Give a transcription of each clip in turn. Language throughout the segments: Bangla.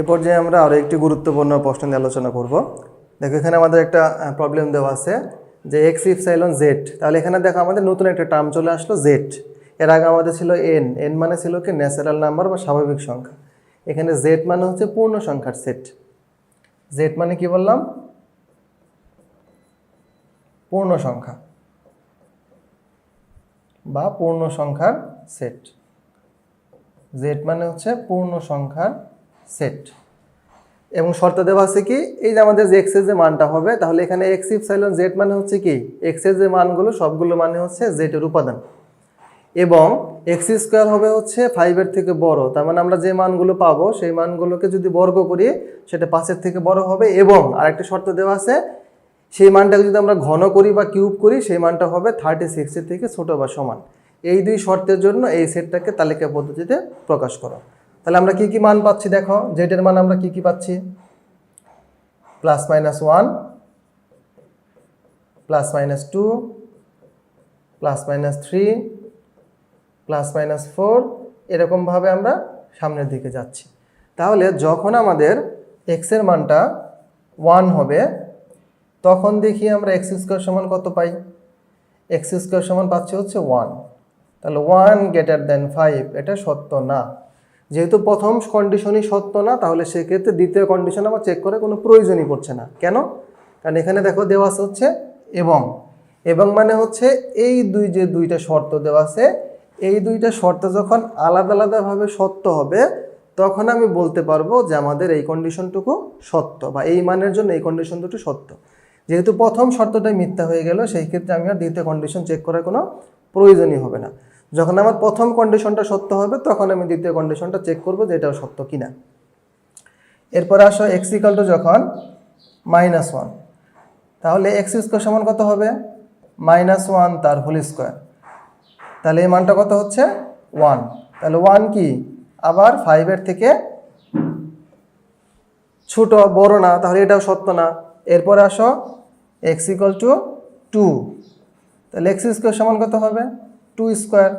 এ পর্যায়ে আমরা আরও একটি গুরুত্বপূর্ণ প্রশ্ন নিয়ে আলোচনা করব। দেখো, এখানে আমাদের একটা প্রবলেম দেওয়া আছে যে এক্স ইফ সাইলন জেড তাহলে এখানে দেখো আমাদের নতুন একটা টার্ম চলে আসলো জেড এর আগে আমাদের ছিল এন এন মানে ছিল কি? ন্যাচারাল নাম্বার বা স্বাভাবিক সংখ্যা। এখানে জেড মানে হচ্ছে পূর্ণ সংখ্যার সেট জেড মানে কি বললাম? পূর্ণ সংখ্যা বা পূর্ণ সংখ্যার সেট জেড মানে হচ্ছে পূর্ণ সংখ্যার সেট। এবং শর্ত দেওয়া আছে কি? এই যে আমাদের যে এক্সের যে মানটা হবে, তাহলে এখানে এক্স ইফ সাইলন জেড মানে হচ্ছে কি? এক্সের যে মানগুলো, সবগুলো মানে হচ্ছে জেডের উপাদান। এবং এক্স স্কোয়ার হবে হচ্ছে ফাইভের থেকে বড়, তার মানে আমরা যে মানগুলো পাবো, সেই মানগুলোকে যদি বর্গ করি, সেটা পাঁচের থেকে বড় হবে। এবং আরেকটা শর্ত দেওয়া আছে, সেই মানটাকে যদি আমরা ঘন করি বা কিউব করি, সেই মানটা হবে থার্টি সিক্সের থেকে ছোটো বা সমান। এই দুই শর্তের জন্য এই সেটটাকে তালিকা পদ্ধতিতে প্রকাশ করো। তাহলে আমরা কি কি মান পাচ্ছি দেখো? জেডের মান আমরা কি কি পাচ্ছি? Plus minus one plus minus two plus minus three plus minus four এরকমভাবে আমরা সামনের দিকে যাচ্ছি। তাহলে যখন আমাদের এক্সের মানটা ওয়ান হবে, তখন দেখি আমরা এক্স স্কোয়ার সমান কত পাই? এক্স স্কোয়ার সমান পাচ্ছি হচ্ছে ওয়ান তাহলে ওয়ান গ্রেটার দেন ফাইভ এটা সত্য না। যেহেতু প্রথম কন্ডিশনই সত্য না, তাহলে সেক্ষেত্রে দ্বিতীয় কন্ডিশন আমার চেক করে কোনো প্রয়োজনই পড়ছে না। কেন? কারণ এখানে দেখো দেওয়া আছে হচ্ছে এবং। এবং মানে হচ্ছে এই দুই যে দুইটা শর্ত দেওয়া আছে, এই দুইটা শর্ত যখন আলাদা আলাদাভাবে সত্য হবে, তখন আমি বলতে পারব যে আমাদের এই কন্ডিশনটুকু সত্য বা এই মানের জন্য এই কন্ডিশন দুটো সত্য। যেহেতু প্রথম শর্তটাই মিথ্যা হয়ে গেল, সেই ক্ষেত্রে আমি আর দ্বিতীয় কন্ডিশন চেক করার কোনো প্রয়োজনই হবে না। যখন আমার প্রথম কন্ডিশনটা সত্য হবে, তখন আমি দ্বিতীয় কন্ডিশনটা চেক করব যে এটাও সত্য কিনা। এরপর আসো এক্স ইকাল টু যখন মাইনাস ওয়ান তাহলে এক্স স্কোয়ার সমান কত হবে? মাইনাস ওয়ান তার হোল স্কোয়ার তাহলে এই মানটা কত হচ্ছে? ওয়ান তাহলে ওয়ান কি? আবার ফাইভের থেকে ছোট, বড় না, তাহলে এটাও সত্য না। এরপরে আসো এক্স ইকাল টু টু তাহলে এক্স স্কোয়ার সমান কত হবে? টু স্কোয়ার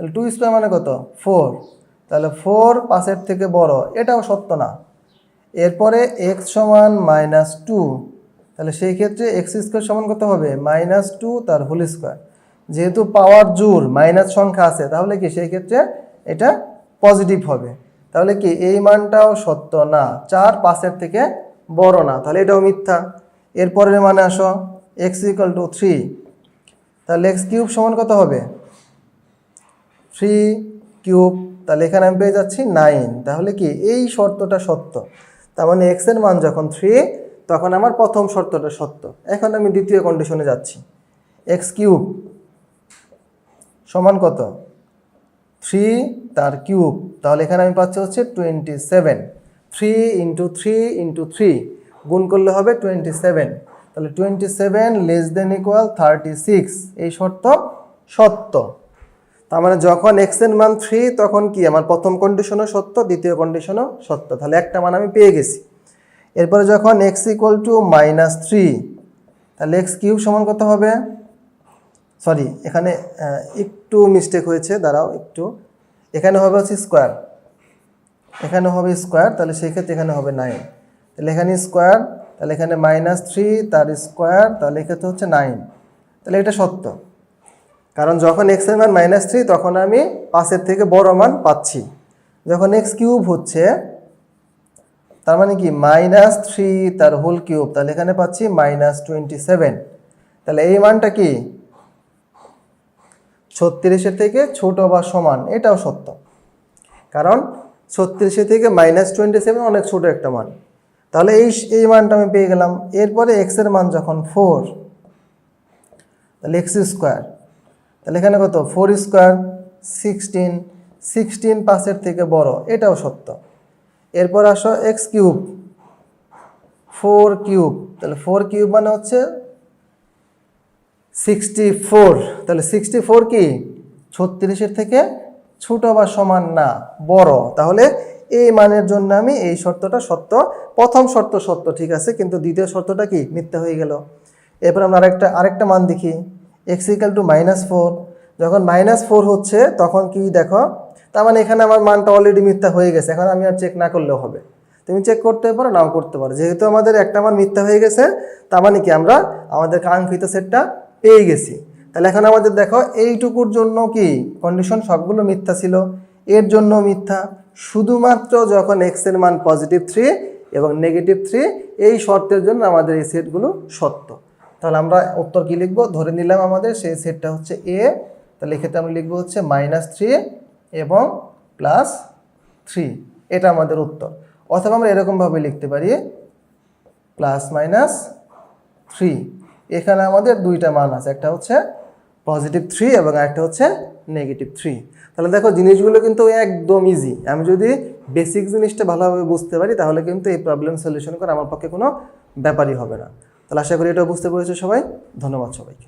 তাহলে টু স্কোয়ার মানে কত? ফোর তাহলে ফোর পাঁচের থেকে বড়, এটাও সত্য না। এরপরে এক্স সমান মাইনাস টু তাহলে সেই ক্ষেত্রে এক্স স্কোয়ার সমান কত হবে? মাইনাস টু তার হোল স্কোয়ার যেহেতু পাওয়ার জোর মাইনাস সংখ্যা আছে, তাহলে কি সেই ক্ষেত্রে এটা পজিটিভ হবে? তাহলে কি এই মানটাও সত্য না? চার পাঁচের থেকে বড় না, তাহলে এটাও মিথ্যা। এরপরের মানে আসো এক্স ইকাল টু থ্রি তাহলে এক্স কিউব সমান কত হবে? থ্রি কিউব তাহলে এখানে আমি পেয়ে যাচ্ছি নাইন তাহলে কি? এই শর্তটা সত্য। তার মানে এক্সের মান যখন থ্রি তখন আমার প্রথম শর্তটা সত্য। এখন আমি দ্বিতীয় কন্ডিশনে যাচ্ছি। এক্স কিউব সমান কত? থ্রি তার কিউব তাহলে এখানে আমি পাচ্ছি হচ্ছে twenty seven three into three into three গুণ করলে হবে টোয়েন্টি সেভেন তাহলে twenty seven less than equal thirty six এই শর্ত সত্য। তার মানে যখন এক্সের মান থ্রি তখন কি? আমার প্রথম কন্ডিশনও সত্য, দ্বিতীয় কন্ডিশনও সত্য। তাহলে একটা মান আমি পেয়ে গেছি। এরপরে যখন x equal to minus three তাহলে এক্স কিউব সমান কত হবে? সরি এখানে একটু মিস্টেক হয়েছে, দাঁড়াও একটু। এখানে হবে হচ্ছে স্কোয়ার এখানে হবে স্কোয়ার তাহলে সেই ক্ষেত্রে এখানে হবে নাইন তাহলে এখানে স্কোয়ার তাহলে এখানে মাইনাস থ্রি তার স্কোয়ার তাহলে এক্ষেত্রে হচ্ছে নাইন তাহলে এটা সত্য। কারণ যখন এক্সের মান মাইনাস থ্রি তখন আমি পাঁচের থেকে বড় মান পাচ্ছি। যখন এক্স কিউব হচ্ছে, তার মানে কি? মাইনাস থ্রি তার হোল কিউব তাহলে এখানে পাচ্ছি মাইনাস টোয়েন্টি সেভেন তাহলে এই মানটা কি? ছত্রিশের থেকে ছোট বা সমান, এটাও সত্য। কারণ ছত্রিশের থেকে মাইনাস টোয়েন্টি সেভেন অনেক ছোট একটা মান। তাহলে এই এই মানটা আমি পেয়ে গেলাম। এরপরে এক্সের মান যখন ফোর তাহলে এক্স স্কোয়ার তাহলে এখানে কত? ফোর স্কোয়ার সিক্সটিন সিক্সটিন পাঁচের থেকে বড়, এটাও সত্য। এরপর আসো এক্স কিউব। ফোর কিউব, তাহলে ফোর কিউব মানে হচ্ছে সিক্সটি ফোর, তাহলে সিক্সটি ফোর কি? ছত্রিশের থেকে ছোট বা সমান না, বড়। তাহলে এই মানের জন্য আমি এই শর্তটা সত্য, প্রথম শর্ত সত্য, ঠিক আছে? কিন্তু দ্বিতীয় শর্তটা কি? মিথ্যা হয়ে গেল। এরপর আমরা আরেকটা আরেকটা মান দেখি। X equal to minus four যখন মাইনাস ফোর হচ্ছে, তখন কি দেখো, তার মানে এখানে আমার মানটা অলরেডি মিথ্যা হয়ে গেছে। এখন আমি আর চেক না করলেও হবে। তুমি চেক করতে পারো, নাও করতে পারো। যেহেতু আমাদের একটা মান মিথ্যা হয়ে গেছে, তার মানে কি আমরা আমাদের কাঙ্ক্ষিত সেটটা পেয়ে গেছি। তাহলে এখন আমাদের দেখো, এইটুকুর জন্য কি কন্ডিশন সবগুলো মিথ্যা ছিল? এর জন্য মিথ্যা। শুধুমাত্র যখন এক্সের মান পজিটিভ থ্রি এবং নেগেটিভ থ্রি এই শর্তের জন্য আমাদের এই সেটগুলো সত্য। তাহলে আমরা উত্তর কি লিখব? ধরে নিলাম আমাদের সেই সেটটা হচ্ছে এ তাহলে এক্ষেত্রে আমরা লিখব হচ্ছে মাইনাস থ্রি এবং প্লাস থ্রি এটা আমাদের উত্তর। অথবা আমরা এরকমভাবে লিখতে পারি প্লাস মাইনাস থ্রি এখানে আমাদের দুইটা মান আছে, একটা হচ্ছে পজিটিভ থ্রি এবং একটা হচ্ছে নেগেটিভ থ্রি তাহলে দেখো জিনিসগুলো কিন্তু একদম ইজি আমি যদি বেসিক জিনিসটা ভালোভাবে বুঝতে পারি, তাহলে কিন্তু এই প্রবলেম সলিউশন করা আমার পক্ষে কোনো ব্যাপারই হবে না। তাহলে আশা করি এটাও বুঝতে পেরেছ সবাই। ধন্যবাদ সবাইকে।